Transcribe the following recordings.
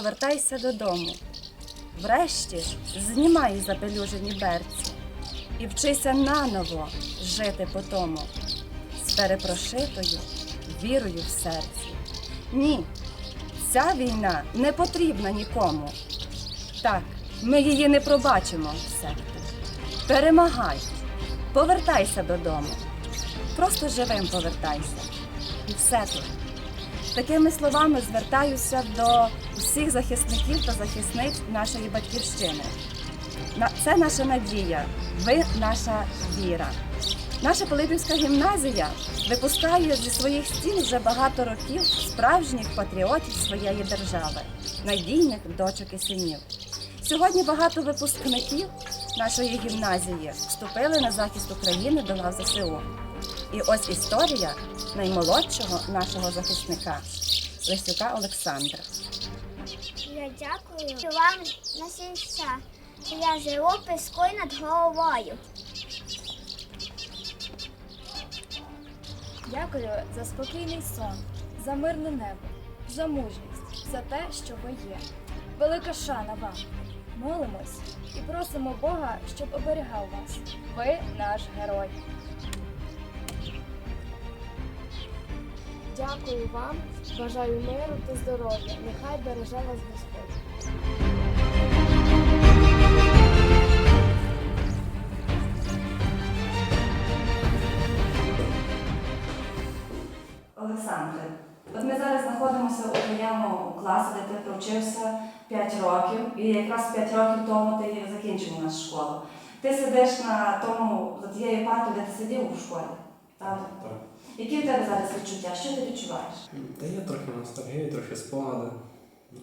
Повертайся додому. Врешті знімай запелюжені берці і вчися наново жити по тому, з перепрошитою вірою в серці. Ні, ця війна не потрібна нікому. Так, ми її не пробачимо, серпу. Перемагай, повертайся додому. Просто живим повертайся. І все тут. Такими словами звертаюся до всіх захисників та захисниць нашої батьківщини. Це наша надія, ви наша віра. Наша Пилипівська гімназія випускає зі своїх стін вже багато років справжніх патріотів своєї держави, надійних дочок і синів. Сьогодні багато випускників нашої гімназії вступили на захист України до лав ЗСУ. І ось історія наймолодшого нашого захисника Лисюка Олександра. Я дякую вам на сінця, що я живу піскою над головою. Дякую за спокійний сон, за мирне небо, за мужність, за те, що ви є. Велика шана вам. Молимось і просимо Бога, щоб оберігав вас. Ви наш герой. Дякую вам, бажаю миру та здоров'я. Нехай береже вас Господь. Провчився 5 років, і якраз 5 років тому ти закінчив у нас школу. Ти сидиш на тому, за тією партою, де ти сидів у школі. Правда? Так. Які в тебе зараз відчуття? Що ти відчуваєш? Та є трохи ностальгії, трохи спогади.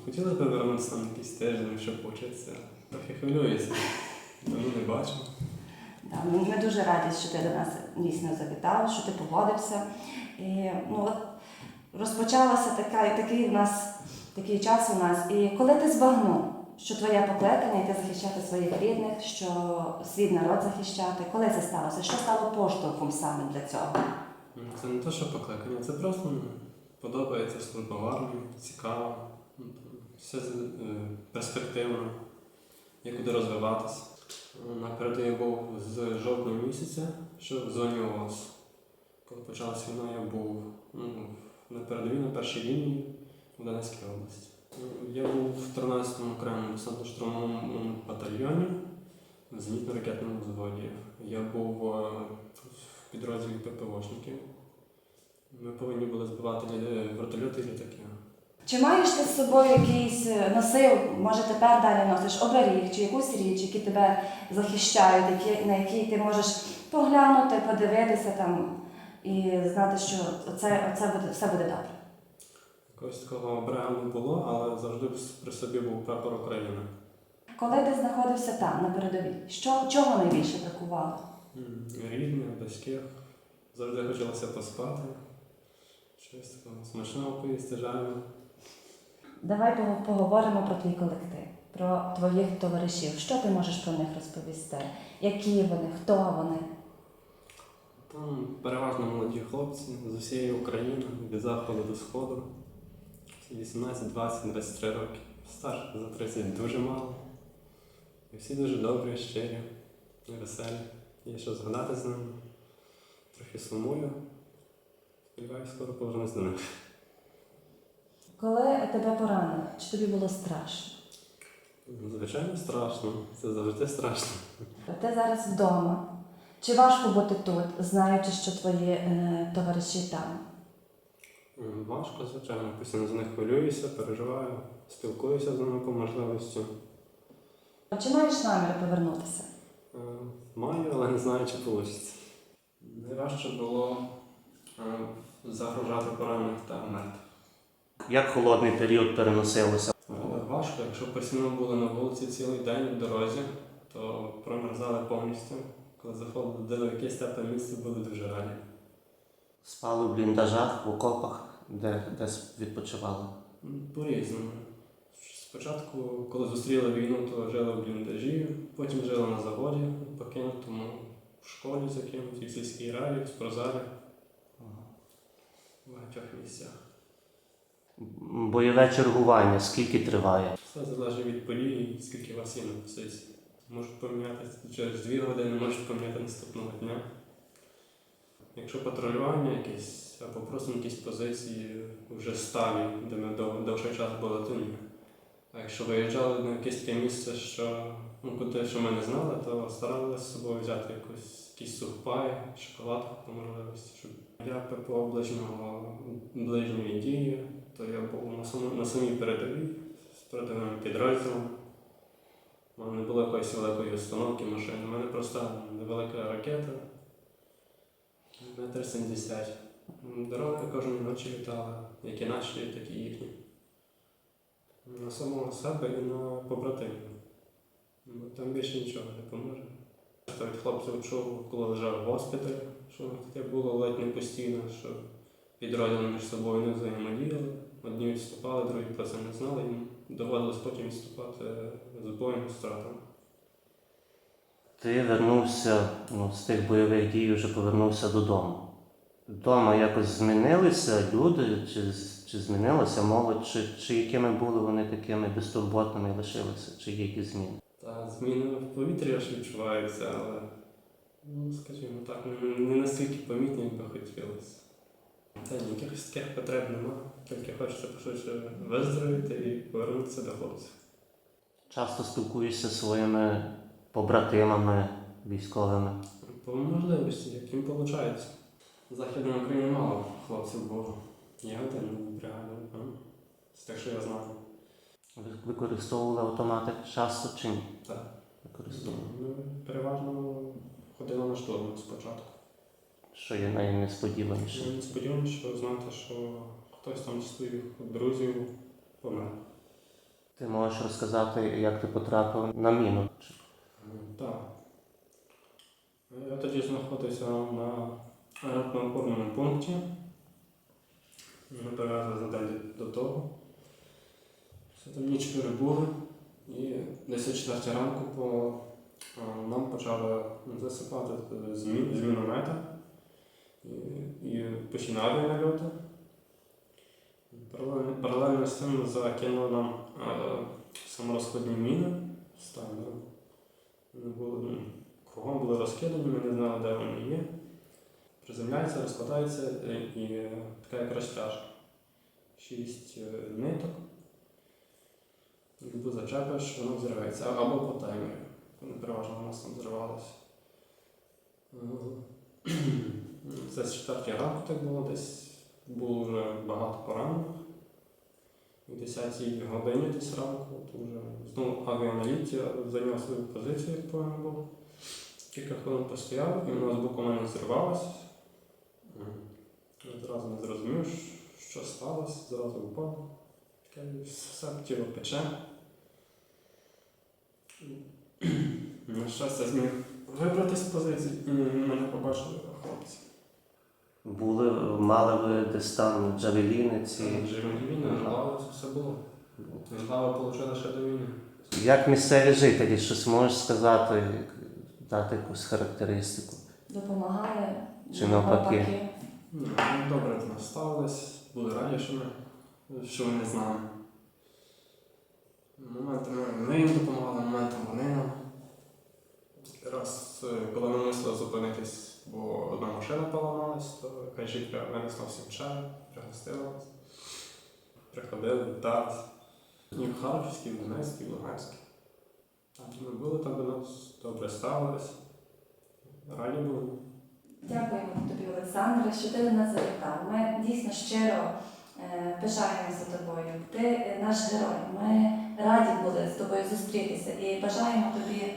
Хотілося б повернутися на якийсь тиждень, щоб повчитися. Трохи хвилююся. Давно не бачив. Да, ми, ми дуже раді, що ти до нас дійсно завітав, що ти погодився. І, ну, от, розпочалося така, такий у нас такий час у нас. І коли ти збагнув, що твоє покликання йти захищати своїх рідних, що свій народ захищати, коли це сталося? Що стало поштовхом саме для цього? Ну, Це не те, що покликання, це просто ну, подобається служба в армії, цікаво, ну, все е, перспективно, є куди розвиватися. На передовій був з жовтня місяця, що в зоні ООС. Коли почалася війна, я був ну, на передовій на першій лінії в Донецькій області. Я був в 13-му окремому десантно-штурмовому батальйоні в зенітно-ракетному взводі. Я був е, в підрозділі ППОшників. Ми повинні були збивати вертольоти і літаки. Чи маєш ти з собою якийсь е, носив, може тепер далі носиш оберіг чи якусь річ, які тебе захищають, які, на які ти можеш поглянути, подивитися там і знати, що це, це буде, все буде добре. Якогось такого оберегу не було, але завжди при собі був прапор України. Коли ти знаходився там, на передовій, що, чого найбільше бракувало? Рідних, близьких. Завжди хотілося поспати. Щось такого смачного поїсти жареного. Давай пого- поговоримо про твій колектив, про твоїх товаришів. Що ти можеш про них розповісти? Які вони, хто вони? Там переважно молоді хлопці з усієї України, від заходу до сходу. 18, 20, 23 роки. Старших за 30 дуже мало. І всі дуже добрі, щирі, веселі. Є що згадати з ними. Трохи сумую. Сподіваюся, скоро повернусь до них. Коли тебе поранили, чи тобі було страшно? Ну, Звичайно, страшно. Це завжди страшно. Ти зараз вдома. Чи важко бути тут, знаючи, що твої е, товариші там? Важко, звичайно, постійно за них хвилююся, переживаю, спілкуюся з ними по можливості. А Чи маєш намір повернутися? Е, Маю, але не знаю, чи вийде. Найважче було е, загружати поранених та мертвих. Як холодний період переносилося? Е, Важко, якщо постійно були на вулиці цілий день в дорозі, то промерзали повністю. Коли заходили в якесь тепле місце, були дуже раді. Спали в бліндажах, в окопах, де десь відпочивали. По-різному. Спочатку, коли зустріли війну, то жили в бліндажі, потім жили на заводі покинутому, в школі закинуті, в сільській раді, в спортзалі, в багатьох місцях. Бойове чергування, скільки триває? Все залежить від події, скільки вас є на позиції. Можуть помінятися через дві години, можуть поміняти наступного дня. Якщо патрулювання якесь, або просто якісь позиції вже сталі, де ми дов- довший час були, то. А якщо виїжджали на якесь таке місце, що, ну, куди, що ми не знали, то старалися з собою взяти якусь, якийсь сухпай, шоколадку по можливості. Щоб я ППО ближнього, ближньої дії, то я був на, самому, на самій передовій з передовим підрозділом. У мене не було якоїсь великої установки машини. У мене просто невелика ракета. Метр сімдесят. Дороги кожної ночі літали, як і наші, так і їхні. На самого себе і на побратимів. Там більше нічого не поможе. Я від хлопців чув, коли лежав в госпіталі, що таке було ледь не постійно, що підрозділи між собою не взаємодіяли. Одні відступали, другі про це не знали, їм доводилось потім відступати з боєм з втратами. Ти вернувся ну, з тих бойових дій, вже повернувся додому. Вдома якось змінилися люди, чи, чи змінилася молодь, чи, чи якими були вони такими безтурботними лишилися, чи є якісь зміни? Та зміни в повітрі аж відчуваються, але, ну, скажімо так, не, настільки помітні, як би хотілося. Та ні, якихось таких потреб нема, тільки хочеться пошвидше виздоровіти і повернутися до хлопців. Часто спілкуєшся зі своїми побратимами військовими. По можливості, як їм виходить. В Західній Україні мало хлопців було. Я один ну, з тих, що я знаю. Ви використовували автомати часто чи ні? Так. Використовували. Ну, переважно ходили на штурм спочатку. Що є найнесподіваніше? Я сподіваюся, що знати, що хтось там з своїх друзів помер. Ти можеш розказати, як ти потрапив на міну? Так. Я тоді знаходився на аеропортному пункті. Ми перевезли за день до того. Все там ніч перебули. І десь о 4 ранку по, нам почали засипати з, мі- з міномета і, і починали нальоти. Паралельно, з цим закинули нам е, саморозкладні міни ставили. Вони були, ну, кругом були розкидані, ми не знали, де вони є. Приземляється, розкладається е, і е, така як розтяжка. Шість е, ниток. Любу зачепиш, воно взривається. Або по таймері. Вони переважно у нас там зривалися. Е, Це з четвертій ранку так було, десь було вже багато поранених. О 10 годині десь ранку, то вже знову авіаналіт зайняв свою позицію, як повинен був. Кілька хвилин постояв, і воно з боку мене зірвалося. Я Зразу не зрозумів, що сталося, зразу впав. Таке все тіло пече. На щастя, зміг вибратися з позиції і мене побачили хлопці. Були, мали ви десь там джавеліни ці. Живі не рвалося, все було. Слава отримали ще до війни. Як місцеві жителі, щось можеш сказати, дати якусь характеристику? Допомагає Чи навпаки? Ну, добре до нас ставились, були раді, що ми, що вони з нами. Моментами ми їм допомагали, моментами вони нам. Раз, е, коли ми мусили зупинитись, бо одна машина поламалась, то жінка винесла всім чай, пригостила нас. Приходили, вітались. І в Харківській, в Донецькій, в Луганській. Ми були, там до нас добре ставились. Раді були. Дякуємо тобі, Олександре, що ти до нас завітав. Ми дійсно щиро е, пишаємося тобою. Ти е, наш герой. Ми раді були з тобою зустрітися і бажаємо тобі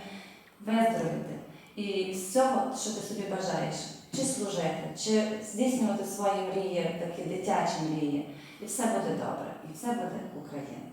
виздоровіти. І всього, що ти собі бажаєш, чи служити, чи здійснювати свої мрії, такі дитячі мрії. І все буде добре, і все буде Україна.